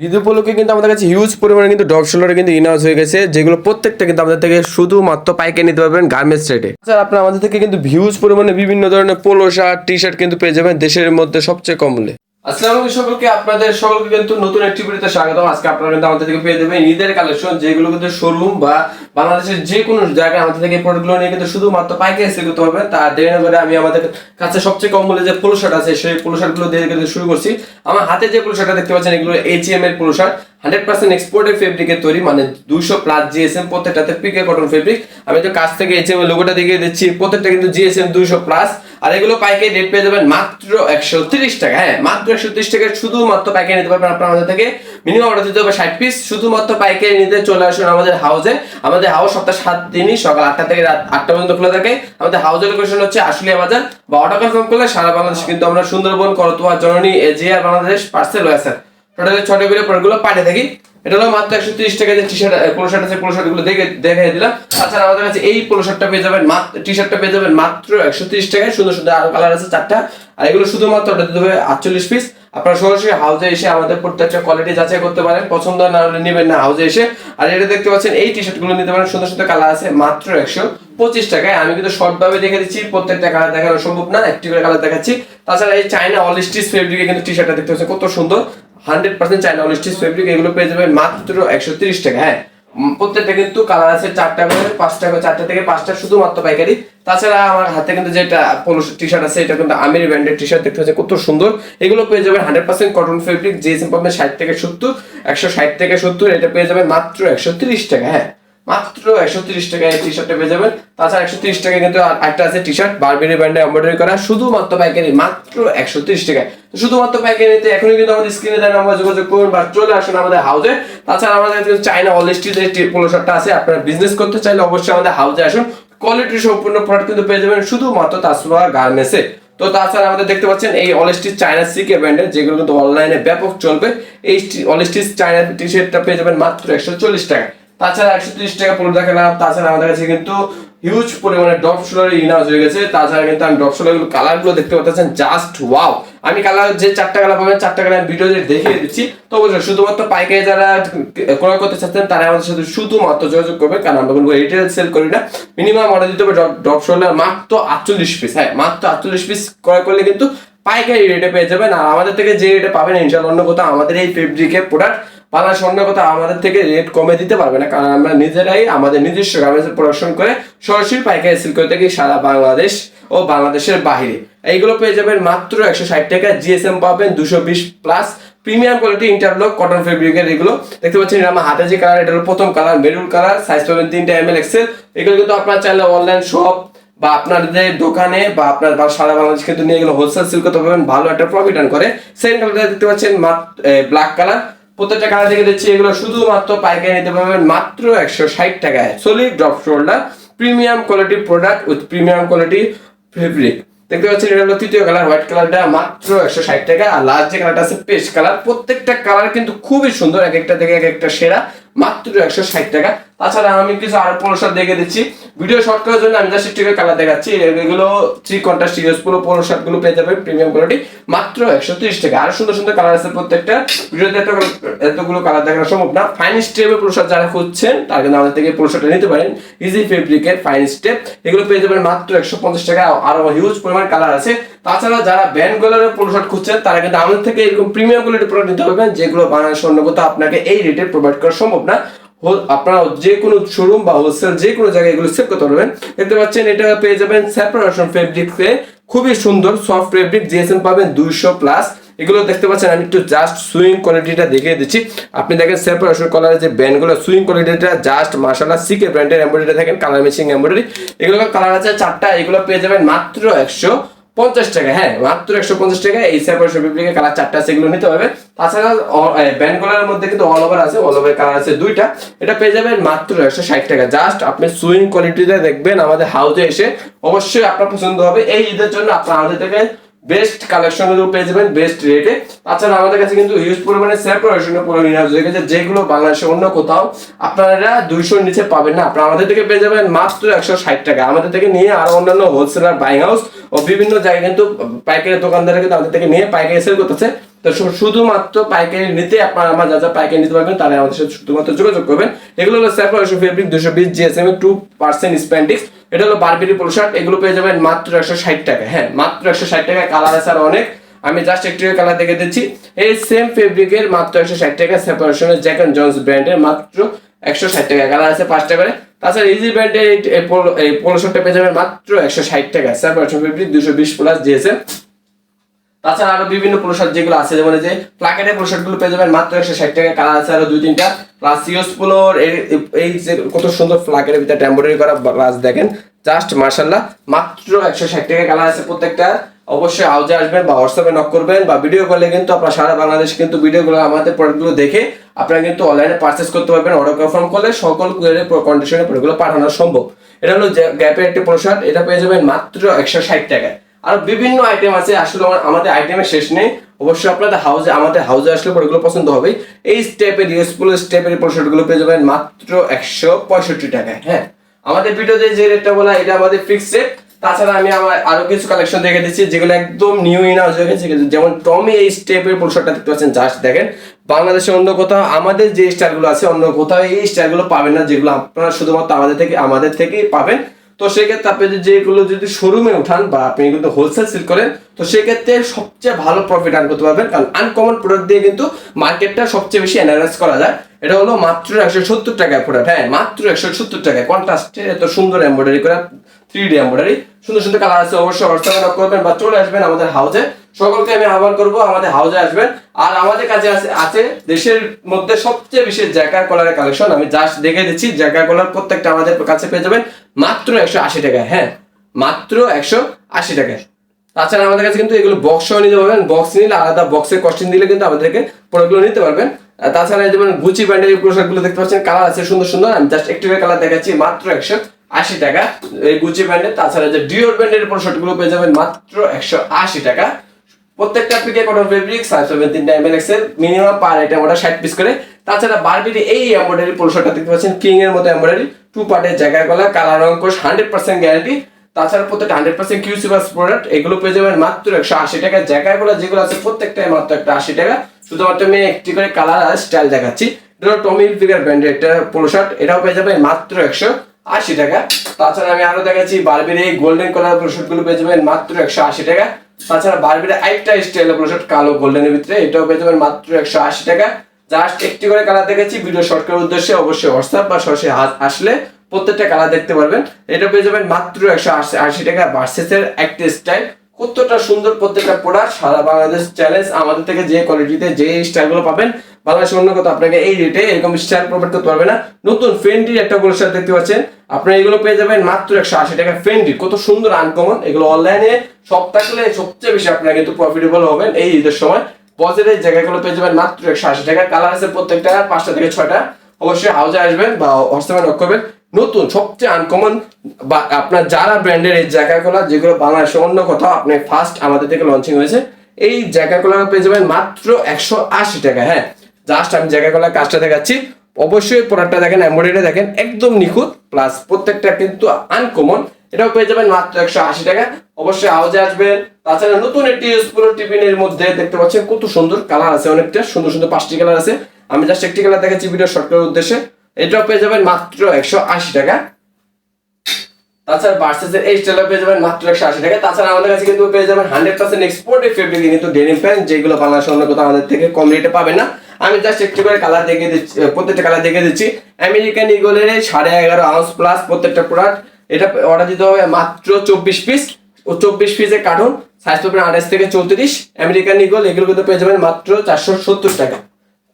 ঈদ উপলক্ষে কিন্তু আমাদের কাছে হিউজ পরিমাণে কিন্তু ড্রপ শোল্ডার কিন্তু ইনহাউস হয়ে গেছে, যেগুলো প্রত্যেকটা কিন্তু আমাদের থেকে শুধুমাত্র পাইকে নিতে পারবেন গার্মেন্টস রেটে স্যার আপনার আমাদের থেকে কিন্তু হিউজ পরিমাণে বিভিন্ন ধরনের পোলো শার্ট টি শার্ট কিন্তু পেয়ে যাবেন দেশের মধ্যে সবচেয়ে কম মূল্যে। আসসালামু আলাইকুম সকলকে, আপনাদের সকলকে কিন্তু নতুন একটি ভিডিওতে স্বাগতম। আজকে আপনারা কিন্তু আমাদের থেকে পেয়ে যাবেন ঈদের কালেকশন, যেগুলো কিন্তু শোরুম বা বাংলাদেশের যে কোনো জায়গায় আমাদের থেকে প্রোডাক্টগুলো নিয়ে কিন্তু শুধুমাত্র পাইকারি সেল করতে পারবেন। তা দেরি না করে আমি আমাদের কাছে সবচেয়ে কম মূল্যে যে পোলো শার্ট আছে, সেই পোলো শার্টগুলো দিয়ে কিন্তু শুরু করছি। আমার হাতে যে পোলো শার্টটা দেখতে পাচ্ছেন, এগুলো এইচএম এর পোলো শার্ট হান্ড্রেড পার্সেন্ট এক্সপোর্টের ফেব্রিকের তৈরি মানে দুশো প্লাস জিএসএম প্রত্যেকটাতে পিকে কটন ফেব্রিক আমি তো কাছ থেকে দেখিয়ে দিচ্ছি, প্রত্যেকটা কিন্তু জিএসএম দুশো প্লাস আর এগুলো পাইকারি রেট পেয়ে যাবেন মাত্র একশো তিরিশ টাকা। হ্যাঁ মাত্র একশো তিরিশ শুধুমাত্র পাইকারি নিতে পারবেন আপনার আমাদের থেকে। মিনিমাম অর্ডার দিতে হবে ষাট পিস শুধুমাত্র পাইকারি নিতে চলে আসুন আমাদের হাউসে আমাদের হাউস সপ্তাহ সাত দিনই সকাল আটটা থেকে রাত আটটা পর্যন্ত খোলা থাকে। আমাদের হাউসের লোকেশন হচ্ছে আশুলিয়া বাজার। বা অর্ডার কনফার্ম করলে সারা বাংলাদেশ কিন্তু আমরা সুন্দরবন, করতোয়া, জননী এজিয়া বাংলাদেশ পার্সেল হয়েছে টোটালি ছটা করে প্রোডাক্টগুলো পাঠিয়ে থাকি এটা হলো মাত্র একশো তিরিশ টাকা যে টি শার্ট পোলো শার্ট আছে পোলো শার্টগুলো দেখে দেখে দিলাম। তাছাড়া আমাদের কাছে এই পোলো শার্টটা পেয়ে যাবেন মাত্র টি শার্টটা পেয়ে যাবেন মাত্র একশো তিরিশ টাকায়। সুন্দর সুন্দর আরও কালার আছে চারটা। আর এগুলো শুধুমাত্র ওটা দিতে হবে আটচল্লিশ পিস আপনারা সরাসরি হাউসে এসে আমাদের প্রত্যেকটা কোয়ালিটি যাচাই করতে পারেন। পছন্দ না হলে নেবেন না হাউসে এসে। আর এটা দেখতে পাচ্ছেন, এই টি শার্টগুলো নিতে পারেন। সুন্দর সুন্দর কালার আছে মাত্র একশো পঁচিশ টাকায়। আমি কিন্তু শর্ট ভাবে দেখে দিচ্ছি, প্রত্যেকটা কালার দেখানো সম্ভব না। একটি করে কালার দেখাচ্ছি। তাছাড়া এই চাইনা অল স্টিচ ফেব্রিকে কিন্তু টি শার্টটা দেখতে পাচ্ছেন, কত সুন্দর। Hundred percent China stitch fabric এগুলো পেয়ে যাবেন মাত্র একশো তিরিশ টাকা হ্যাঁ। প্রত্যেকটা কিন্তু কালার আছে চারটা করে, পাঁচটা চারটা থেকে পাঁচটা শুধুমাত্র পাইকারি। তাছাড়া আমার হাতে কিন্তু যেটা পোলো টি শার্ট আছে, এটা কিন্তু আমির ব্র্যান্ডের টি শার্ট দেখতে পাচ্ছেন, কত সুন্দর। এগুলো পেয়ে যাবেন hundred percent cotton fabric GSM পাবেন ষাট থেকে সত্তর, একশো ষাট থেকে সত্তর, এটা পেয়ে যাবেন মাত্র একশো তিরিশ টাকা হ্যাঁ। মাত্র একশো তিরিশ টাকায় টি শার্টটা পেয়ে যাবেন। তাছাড়া একশো তিরিশ টাকায় কিন্তু একটা আছে টি শার্ট বারবেরি ব্র্যান্ডে এমব্রয়ডারি করা, শুধুমাত্র পাইকারি, মাত্র একশো তিরিশ টাকায়। শুধুমাত্র পাইকারি নিতে এখনই কিন্তু আমাদের স্ক্রিনে দেন আমরা যোগাযোগ করুন বা চলে আসুন আমাদের হাউসে তাছাড়া আমাদের চাইনা অলিস্টি যে পোলো শার্টটা আছে, আপনারা বিজনেস করতে চাইলে অবশ্যই আমাদের হাউসে আসুন। কোয়ালিটি সম্পূর্ণ প্রোডাক্ট কিন্তু পেয়ে যাবেন শুধুমাত্র তাসুয়া গার্মেন্টসে তো তাছাড়া আমাদের দেখতে পাচ্ছেন এই অলিস্টিচ চায়না সিকে ব্র্যান্ডের যেগুলো কিন্তু অনলাইনে ব্যাপক চলবে, এই অলিস্টিচ চায়না টি শার্টটা পেয়ে যাবেন মাত্র একশো চল্লিশ টাকা তাছাড়া একশো তিরিশ টাকা পড়ে দেখালাম, তাছাড়া আমাদের কাছে কিন্তু হিউজ পরিমাণে ড্রপ শোলার ইনাজ হয়ে গেছে। তাছাড়া কিন্তু আমি ড্রপ শোলার কালারগুলো দেখতে পাচ্ছেন জাস্ট ওয়াও আমি কালার যে চারটা কালার পাবেন, চারটা কালার ভিডিও দেখিয়ে দিচ্ছি। তো অবশ্যই শুধুমাত্র পাইকারি যারা ক্রয় করতে চাচ্ছেন, তারা আমাদের সাথে শুধুমাত্র যোগাযোগ করবে কারণ আমরা কোনো রিটেল সেল করি না। মিনিমাম অর্ডার দিতে হবে ড্রপ শোলার মাত্র আটচল্লিশ পিস হ্যাঁ মাত্র আটচল্লিশ পিস ক্রয় করলে কিন্তু পাইকারি রেটে পেয়ে যাবেন। আর আমাদের থেকে যে রেটে পাবেন ইনশাল্লাহ অন্য কোথাও আমাদের এই ফেব্রিকের প্রোডাক্ট বাংলাদেশ অন্য কোথাও আমাদের থেকে রেট কমে দিতে পারবে না। কারণ আমরা নিজেরাই আমাদের নিজস্ব গার্মেন্টস প্রোডাকশন করে সরাসরি পাইকারি সেল করে থাকি সারা বাংলাদেশ ও বাংলাদেশের বাইরে এইগুলো পেয়ে যাবেন মাত্র একশো ষাট টাকা। জিএসএম পাবেন দুশো বিশ plus premium quality interlock cotton ফেব্রিকের এগুলো। দেখতে পাচ্ছেন আমার হাতে যে কালার এটা হলো প্রথম কালার মেরুন কালার সাইজ পাবেন তিনটা এম এল এক্সেল এগুলো কিন্তু আপনার চাইলে অনলাইন শপ বা আপনাদের দোকানে বা আপনার বা সারা বাংলাদেশ কিন্তু নিয়ে গেলে হোলসেল সেল করতে পারবেন। ভালো একটা প্রফিট আর্ন করে। সেকেন্ড কালার দেখতে পাচ্ছেন ব্ল্যাক কালার প্রত্যেকটা কালার দেখে দিচ্ছি। এগুলো শুধুমাত্র পাইকারি নিতে পারবেন মাত্র একশো ষাট টাকায়। Solid drop shoulder premium quality product with premium quality fabric দেখতে পাচ্ছেন, এটা হলো তৃতীয় কালার হোয়াইট কালারটা মাত্র একশো ষাট টাকা। আর লাস্ট যে কালারটা আছে, পেস্ট কালার প্রত্যেকটা কালার কিন্তু খুবই সুন্দর, এক একটা থেকে এক একটা সেরা। মাত্র একশো ষাট টাকা। তাছাড়া আমি কিছু আরও পোলোশার্ট দেখে দিচ্ছি। ভিডিও শর্ট করার জন্য আমি জাস্ট একটু কালার দেখাচ্ছি। এগুলো থ্রি কন্ট্রাস্ট ইউজ পুরো পোলোশার্টগুলো পেয়ে যাবে প্রিমিয়াম কোয়ালিটি মাত্র একশো তিরিশ টাকা। আর সুন্দর সুন্দর কালার আছে প্রত্যেকটা। ভিডিওতে এত এতগুলো কালার দেখানো সম্ভব না। ফাইন স্টেপের পোলোশার্ট যারা খুঁজছেন, তারা কিন্তু আমাদের থেকে পোলোশার্টটা নিতে পারেন। ইজি ফেব্রিকের ফাইন স্টেপ এগুলো পেয়ে যাবেন মাত্র একশো পঞ্চাশ টাকা। আরও হিউজ পরিমাণ কালার আছে। তাছাড়া যারা ব্যান্ড কালারের পোলোশার্ট খুঁজছেন, তারা কিন্তু আমাদের থেকে এরকম প্রিমিয়াম কোয়ালিটির প্রোডাক্ট নিতে পারবেন, যেগুলো বাংলাদেশ অন্য কোথাও আপনাকে এই রেটে প্রোভাইড করা সম্ভব না। আপনারা যে কোনো শোরুম বা হোলসেল যে কোনো জায়গায় এগুলো সেভ করতে পারবেন। দেখতে পাচ্ছেন, এটা পেয়ে যাবেন সেপারেশন ফেব্রিক্সে খুবই সুন্দর সফট ফেব্রিক জিএসএম পাবেন দুইশো প্লাস এগুলো দেখতে পাচ্ছেন, আমি একটু জাস্ট সুইং কোয়ালিটিটা দেখিয়ে দিচ্ছি। আপনি দেখেন সেপারেশন কালারের যে ব্যান্ডগুলো সুইং কোয়ালিটিটা জাস্ট মার্শাল্লাহ সিকে ব্র্যান্ডের এমব্রয়ডারি দেখেন কালার মেশিং এমব্রয়ডারি এগুলো কালার আছে চারটা, এগুলো পেয়ে যাবেন মাত্র একশো। পঞ্চাশ টাকা হ্যাঁ মাত্র একশো পঞ্চাশ টাকা, এই সাইবার শপিং থেকে কালার চারটা এগুলো নিতে হবে। তাছাড়া ব্যান্ড কালারের মধ্যে কিন্তু অল ওভার আছে অল ওভার কালার আছে দুইটা। এটা পেয়ে যাবেন মাত্র একশো ষাট টাকা। জাস্ট আপনি সুইং কোয়ালিটিতে দেখবেন আমাদের হাউজে এসে অবশ্যই আপনার পছন্দ হবে। এই ঈদের জন্য আপনার আমাদের থেকে বেস্ট কালেকশন পেয়ে যাবেন, বেস্ট রেটে তাছাড়া আমাদের কাছে কিন্তু হিউজ পরিমাণে সেপারেশনের পুরো ইনহাউস হয়ে গেছে, যেগুলো বাংলাদেশে অন্য কোথাও আপনারা দুইশোর নিচে পাবেন না। আপনারা আমাদের থেকে পেয়ে যাবেন মাত্র একশো ষাট টাকা। আমাদের থেকে নিয়ে আরও অন্যান্য হোলসেলার বাইং হাউস ও বিভিন্ন জায়গায় কিন্তু পাইকারি দোকানদারা কিন্তু আমাদের থেকে নিয়ে পাইকারি সেল করতেছে। তো শুধুমাত্র পাইকারি নিতে আপনারা আমার যা যা পাইকারি নিতে পারবেন তারা আমাদের সাথে শুধুমাত্র যোগাযোগ করবেন। এগুলো হলো সেপারেশন ফেব্রিক দুশো বিশ জিএসএম টু পার্সেন্ট স্প্যান্ডিক্স এটা হলো বারবেরি শার্ট এগুলো পেয়ে যাবেন মাত্র একশো ষাট টাকা। হ্যাঁ মাত্র একশো ষাট টাকা কালার আছে আর অনেক। আমি জাস্ট একটু কালার দেখে দিচ্ছি। এই সেম ফেব্রিকের মাত্র একশো ষাট টাকা সেপারেশনের জ্যাক অ্যান্ড জন্স ব্র্যান্ডের মাত্র একশো ষাট টাকা কালার আছে পাঁচ টাকা করে। তাছাড়া ইজি ব্র্যান্ডের এই পোলো শার্টটা পেয়ে যাবেন মাত্র একশো ষাট টাকা সেপারেশন ফেব্রিক দুশো বিশ প্লাস জিএসএম তাছাড়া আরও বিভিন্ন প্রসাদ যেগুলো আছে, যেমন যে প্লাকেটের পোশাকগুলো পেয়ে যাবেন মাত্র একশো ষাট টাকা, কালার আছে আরও দুই, তিনটা। প্লাস সিওস পোলোর এই যে কত সুন্দর প্লাকেটের ভিতরে টেম্পোরারি করা প্লাস দেখেন জাস্ট মার্শাল্লাহ মাত্র একশো ষাট টাকা কালার আছে প্রত্যেকটা। অবশ্যই আউজে আসবেন বা হোয়াটসঅ্যাপে নক করবেন বা ভিডিও কলে কিন্তু আপনারা সারা বাংলাদেশ কিন্তু ভিডিওগুলো আমাদের প্রোডাক্টগুলো দেখে আপনারা কিন্তু অনলাইনে পারচেস করতে পারবেন অর্ডার কনফার্ম করলে সকল কন্ডিশনে প্রোডাক্টগুলো পাঠানো সম্ভব। এটা হলো গ্যাপের একটি প্রসাদ এটা পেয়ে যাবেন মাত্র একশো ষাট টাকায়। আর বিভিন্ন আইটেম আছে, আসলে আমাদের আইটেমের শেষ নেই। অবশ্যই আপনাদের হাউসে আমাদের হাউসে আসলে পরে পছন্দ হবে এই স্টেপের ইউজফুল স্টেপেরগুলো পেয়ে যাবেন মাত্র একশো পঁয়ষট্টি টাকায় হ্যাঁ? আমাদের ভিডিওতে যে রেটটা বলা, এটা আমাদের ফিক্সড রেট তাছাড়া আমি আমার আরও কিছু কালেকশন দেখে দিচ্ছি, যেগুলো একদম নিউ ইনাউজ হয়ে গেছে। যেমন টমি এই স্টেপের পোশাকটা দেখতে পাচ্ছেন জাস্ট দেখেন। বাংলাদেশে অন্য কোথাও, আমাদের যে স্টাইলগুলো আছে, অন্য কোথাও এই স্টাইলগুলো পাবেন না, যেগুলো আপনারা শুধুমাত্র আমাদের থেকে আমাদের থেকেই পাবেন। তো সেক্ষেত্রে আপনি যেগুলো যদি শোরুমে উঠান বা আপনি কিন্তু হোলসেল সেল করেন তো সেক্ষেত্রে সবচেয়ে ভালো প্রফিট আর্ন করতে পারবেন। কারণ আনকমন প্রোডাক্ট দিয়ে কিন্তু মার্কেটটা সবচেয়ে বেশি অ্যানালাইজ করা যায়। এটা হলো মাত্র একশো সত্তর টাকায় প্রোডাক্ট হ্যাঁ মাত্র একশো সত্তর টাকায়। কন্ট্রাস্টে এত সুন্দর এমব্রয়ডারি করা থ্রি ডি এমব্রয়ডারি সুন্দর সুন্দর কালার আছে, অবশ্যই হোয়াটসঅ্যাপে নক করবেন বা চলে আসবেন আমাদের হাউসে সকলকে আমি আহ্বান করব, আমাদের হাউসে আসবেন। আর আমাদের কাছে আছে আছে দেশের মধ্যে সবচেয়ে বেশি জ্যাকার কলারের কালেকশন আমি জাস্ট দেখে দিচ্ছি জ্যাকার কলার প্রত্যেকটা আমাদের কাছে পেয়ে যাবেন। মাত্র একশো আশি টাকায় হ্যাঁ মাত্র একশো আশি টাকায়। তাছাড়া আমাদের কাছে কিন্তু এগুলো বক্সও নিতে পারবেন। বক্স নিলে আলাদা বক্সের কস্টিং দিলে কিন্তু আমাদেরকে প্রোডাক্টগুলো নিতে পারবেন। তাছাড়া যেমন গুচি ব্র্যান্ডের পোশাকগুলো দেখতে পাচ্ছেন কালার আছে, সুন্দর সুন্দর। আমি জাস্ট একটু কালার দেখাচ্ছি, মাত্র একশো আশি টাকা। এই গুচি ব্র্যান্ডের তাছাড়া যে ডিওর ব্র্যান্ডের পোশাকগুলো পেয়ে যাবেন মাত্র একশো আশি টাকা। প্রত্যেকটা পিকে কটন ফেব্রিক সাইজ পাবেন তিনটা এম এর মিনিমাম পার আইটেম ওটা ষাট পিস করে। তাছাড়া বারবির এই এমব্রয়ডারি পোলশোটা দেখতে পাচ্ছেন কিং এর মতো এমব্রয়ডারি টু পার্টের জায়গায় গলা কালার অঙ্কশ হান্ড্রেড পার্সেন্ট গ্যারান্টি তাছাড়া প্রত্যেকটা হান্ড্রেড পার্সেন্ট কিউসি প্রোডাক্ট এগুলো পেয়ে যাবেন মাত্র একশো আশি টাকা। জায়গায়গুলো যেগুলো আছে প্রত্যেকটাই মাত্র একটা আশি টাকা। শুধুমাত্র আমি একটি করে কালার আর স্টাইল দেখাচ্ছি। হলো টমি ফিগার ব্র্যান্ডের একটা পোলো শার্ট এটাও পেয়ে যাবেন মাত্র একশো আশি টাকা। তাছাড়া আমি আরও দেখাচ্ছি বারবির এই গোল্ডেন কালারগুলো পেয়ে যাবেন মাত্র একশো আশি টাকা। তাছাড়া বারবির আরেকটা স্টাইল পোলো শার্ট কালো গোল্ডেনের ভিতরে, এটাও পেয়ে যাবেন মাত্র একশো আশি টাকা। জাস্ট একটি করে কালার দেখেছি ভিডিও শর্ট উদ্দেশ্যে অবশ্যই হোয়াটসঅ্যাপ বা সরাসরি আসলে প্রত্যেকটা কালার দেখতে পারবেন। এটা পেয়ে যাবেন মাত্র একশো আশি টাকা ভার্সেসের একটা স্টাইল কতটা সুন্দর প্রত্যেকটা প্রোডাক্ট সারা বাংলাদেশ চ্যালেঞ্জ আমাদের থেকে যে কোয়ালিটিতে যে স্টাইলগুলো পাবেন। বাংলাদেশ অন্য কোথাও আপনাকে এই রেটে এরকম স্টাইল প্রোভাইড করতে পারবে না। নতুন ফেন্ডির একটা পোশাক দেখতে পাচ্ছেন। আপনি এগুলো পেয়ে যাবেন মাত্র একশো আশি টাকা ফেন্ডি কত সুন্দর আনকমন এগুলো অনলাইনে সব থাকলে সবচেয়ে বেশি আপনারা কিন্তু প্রফিটেবল হবেন এই ঈদের সময়। বজেটের জায়গাগুলো পেয়ে যাবেন মাত্র একশো আশি টাকা। কালার আছে প্রত্যেকটা পাঁচটা থেকে ছয়টা অবশ্যই হাউজে আসবেন বা হোয়াটসঅ্যাপে নক করবেন। নতুন, সবচেয়ে আনকমন বা আপনার যারা ব্র্যান্ডের এই জায়গাগুলো যেগুলো বাংলাদেশে অন্য কোথাও আপনি ফার্স্ট আমাদের থেকে লঞ্চিং হয়েছে, এই জায়গাগুলো পেয়ে যাবেন মাত্র একশো আশি টাকা হ্যাঁ। জাস্ট আমি জায়গাগুলোর কাজটা দেখাচ্ছি। অবশ্যই প্রোডাক্টটা দেখেন এমব্রয়ডারি দেখেন, একদম নিখুঁত প্লাস প্রত্যেকটা কিন্তু আনকমন এটাও পেয়ে যাবেন মাত্র একশো আশি টাকা। অবশ্যই আওয়াজে আসবেন, তাছাড়া নতুন একটি ইউজফুল টিফিনের মধ্যে দেখতে পাচ্ছেন কত সুন্দর কালার আছে, অনেকটা সুন্দর সুন্দর পাঁচটি কালার আছে। আমি জাস্ট একটি কালার দেখাচ্ছি ভিডিও শর্ট করার উদ্দেশ্যে। এটাও পেয়ে যাবেন মাত্র একশো আশি টাকা। তাছাড়া ভার্সেসের এই পেয়ে যাবেন মাত্র একশো আশি টাকা। তাছাড়া আমাদের কাছে কিন্তু পেয়ে যাবেন হান্ড্রেড পার্সেন্ট এক্সপোর্টেড ফেব্রিক কিন্তু ডেনিম প্যান্ট যেগুলো বাংলাদেশের অন্য কোথাও আমাদের থেকে কম রেটে পাবেন না। আমি জাস্ট একটু করে কালার দেখে দিচ্ছি প্রত্যেকটা কালার দেখে দিচ্ছি। আমেরিকান ইগলের সাড়ে এগারো আউন্স প্লাস প্রত্যেকটা প্রোডাক্ট এটা অর্ডার দিতে হবে মাত্র চব্বিশ পিস ও চব্বিশ পিসের কার্টুন সাইজ পাবেন আঠাশ থেকে চৌত্রিশ। আমেরিকান ইগল এগুলো কিন্তু পেয়ে যাবেন মাত্র চারশো সত্তর টাকা।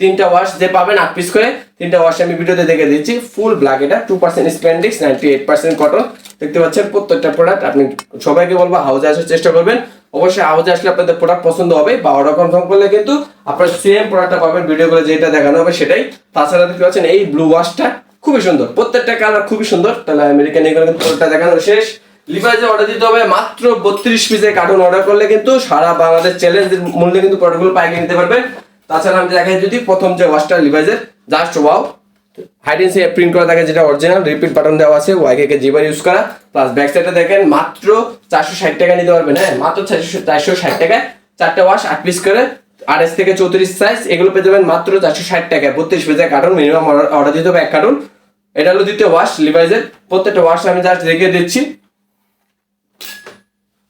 তিনটা ওয়াশ যে পাবেন আট পিস করে, তিনটা ওয়াশ আমি ভিডিওতে দেখে দিচ্ছি ফুল ব্ল্যাক এটা two percent spandex ninety eight percent cotton দেখতে পাচ্ছেন, প্রত্যেকটা প্রোডাক্ট আপনি সবাইকে বলব হাউজে আসার চেষ্টা করবেন। অবশ্যই হাউজে আসলে আপনাদের প্রোডাক্ট পছন্দ হবে বা অর্ডার কনফার্ম করলে কিন্তু আপনার সেম প্রোডাক্টটা পাবেন ভিডিও করে যেটা দেখানো হবে সেটাই। তাছাড়া দেখতে পাচ্ছেন, এই ব্লু ওয়াশটা খুবই সুন্দর। প্রত্যেকটা কালার খুবই সুন্দর। তাহলে আমেরিকান এগুলো কিন্তু প্রোডাক্টটা দেখানো শেষ। লিভাইজে অর্ডার দিতে হবে, মাত্র বত্রিশ পিসের কার্টুন অর্ডার করলে কিন্তু সারা বাংলাদেশ চ্যালেঞ্জের মূল্যে কিন্তু প্রোডাক্টগুলো পাইকারি নিতে পারবেন। তাছাড়া আমি দেখাই যদি প্রথম যে ওয়াশটা লিভাইজের just wow high density print করা থাকে যেটা অরিজিনাল রিপিট বাটন দেওয়া আছে ওয়াইকে জিবার ইউজ করা। প্লাস ব্যাক সাইডে দেখেন মাত্র চারশো ষাট টাকা নিতে পারবেন হ্যাঁ মাত্র চারশো চারশো ষাট টাকায় চারটে ওয়াশ আট পিস করে, আড়াইশ থেকে চৌত্রিশ সাইজ এগুলো পেয়ে যাবেন মাত্র চারশো ষাট টাকায়। বত্রিশ পেজের কার্টুন মিনিমাম অর্ডার দিতে হবে এক কার্টুন এটা হলো দ্বিতীয় ওয়াশ লিভাইজের প্রত্যেকটা ওয়াশ আমি জাস্ট দেখিয়ে দিচ্ছি।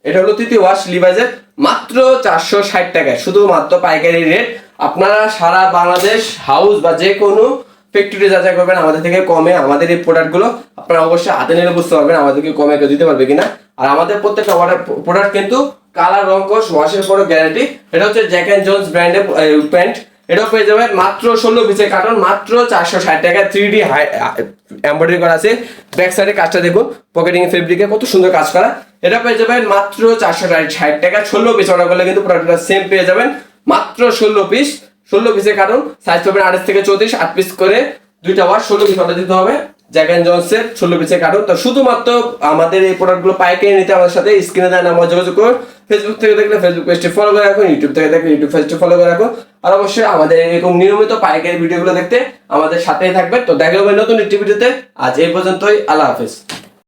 এটা হলো তৃতীয় ওয়াশ লিভাইজের মাত্র চারশো ষাট টাকায়, শুধুমাত্র পাইকারি রেট আপনারা সারা বাংলাদেশ হাউস বা যে কোনো ফ্যাক্টরি যাচাই করবেন আমাদের থেকে কমে আমাদের এই প্রোডাক্টগুলো আপনারা অবশ্যই হাতে নিলে বুঝতে পারবেন আমাদেরকে কমে কেউ দিতে পারবে কিনা। আর আমাদের প্রত্যেকটা অর্ডার প্রোডাক্ট কিন্তু কালার রং, কোষ ওয়াশের পরও গ্যারান্টি এটা হচ্ছে জ্যাক অ্যান্ড জোন্স ব্র্যান্ডের প্যান্ট এটাও পেয়ে যাবেন মাত্র ষোলো পিসের কার্টন মাত্র চারশো ষাট টাকা থ্রি ডি এমব্রয়ডারি করা আছে। ব্যাক সাইডে কাজটা দেখুন পকেটিং ফেব্রিকে কত সুন্দর কাজ করা। এটা পেয়ে যাবেন মাত্র চারশো ষাট টাকা ষোলো পিস অর্ডার করলে কিন্তু প্রোডাক্টটা সেম পেয়ে যাবেন। মাত্র ষোলো পিস ষোলো পিসের কার্টন সাইজ পাবেন আঠাশ থেকে চৌত্রিশ। আট পিস করে দুইটা ওয়ার ষোলো পিস অর্ডার দিতে হবে। জ্যাক জনসের ষোলো পিসের কার্টন তো শুধুমাত্র আমাদের এই প্রোডাক্টগুলো পাইকারি নিতে আমাদের সাথে স্ক্রিনে দেয় নাম্বার যোগাযোগ করুন। ফেসবুক থেকে দেখলে ফেসবুক পেজটি ফলো করে রাখুন ইউটিউব থেকে দেখলে ইউটিউব পেজটি ফলো করে রাখুন। আর অবশ্যই আমাদের এরকম নিয়মিত পাইকারি ভিডিওগুলো দেখতে আমাদের সাথেই থাকবে তো দেখা হবে নতুন একটি ভিডিওতে আজ এই পর্যন্তই, আল্লাহ হাফেজ।